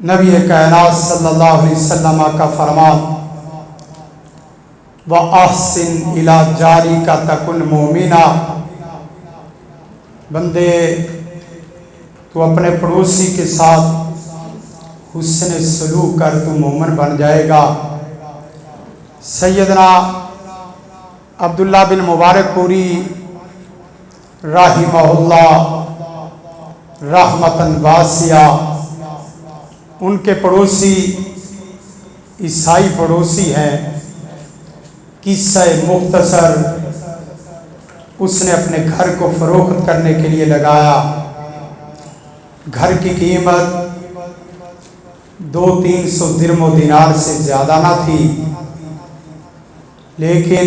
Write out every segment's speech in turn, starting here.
नबी कायनात सल्लल्लाहु अलैहि वसल्लम का फरमान, व आहसिन इला जारी का तकुन मोमिना। बंदे तो अपने पड़ोसी के साथ हुसन सलूक कर, तू मोमन बन जाएगा। सैदना अब्दुल्ला बिन मुबारक पूरी राहिमहुल्ला रहमतन वासिया उनके पड़ोसी, ईसाई पड़ोसी हैं, किस्सा मुख्तसर उसने अपने घर को फरोख्त करने के लिए लगाया। घर की कीमत दो तीन सौ दिरमो दिनार से ज़्यादा ना थी, लेकिन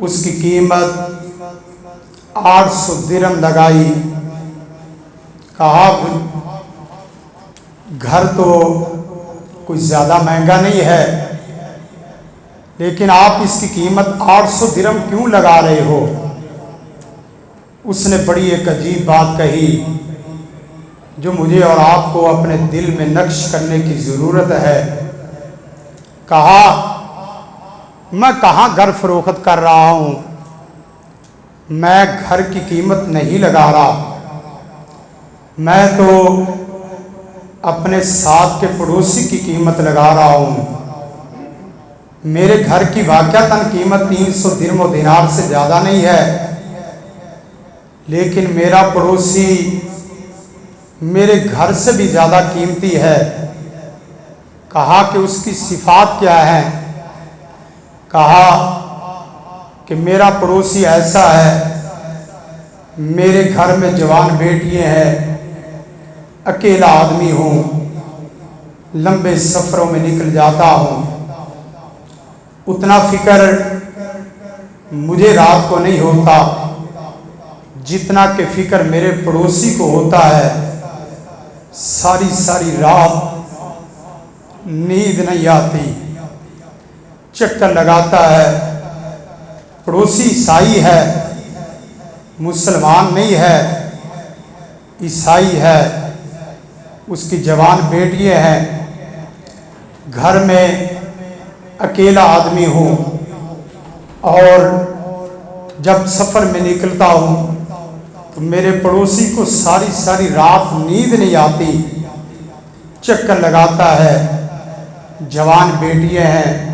उसकी कीमत आठ सौ दिरम लगाई। कहा घर तो कुछ ज़्यादा महँगा नहीं है, लेकिन आप इसकी कीमत 800 दिरम क्यों लगा रहे हो? उसने बड़ी एक अजीब बात कही, जो मुझे और आपको अपने दिल में नक्श करने की ज़रूरत है। कहा, मैं कहाँ घर फरोख्त कर रहा हूँ? मैं घर की कीमत नहीं लगा रहा। मैं तो अपने साथ के पड़ोसी की कीमत लगा रहा हूँ। मेरे घर की वाक्यतन कीमत तीन सौ दिरमो दिनार से ज़्यादा नहीं है। लेकिन मेरा पड़ोसी मेरे घर से भी ज़्यादा कीमती है। कहा कि उसकी सिफात क्या है? कहा कि मेरा पड़ोसी ऐसा है, मेरे घर में जवान बेटियाँ हैं। अकेला आदमी हूँ, लंबे सफ़रों में निकल जाता हूँ। उतना फ़िक्र मुझे रात को नहीं होता, जितना के फ़िक्र मेरे पड़ोसी को होता है। सारी सारी रात नींद नहीं आती। चक्कर लगाता है, पड़ोसी ईसाई है, मुसलमान नहीं है, ईसाई है। उसकी जवान बेटी है। घर में अकेला आदमी हूँ और जब सफ़र में निकलता हूँ तो मेरे पड़ोसी को सारी सारी रात नींद नहीं आती। चक्कर लगाता है, जवान बेटियाँ हैं।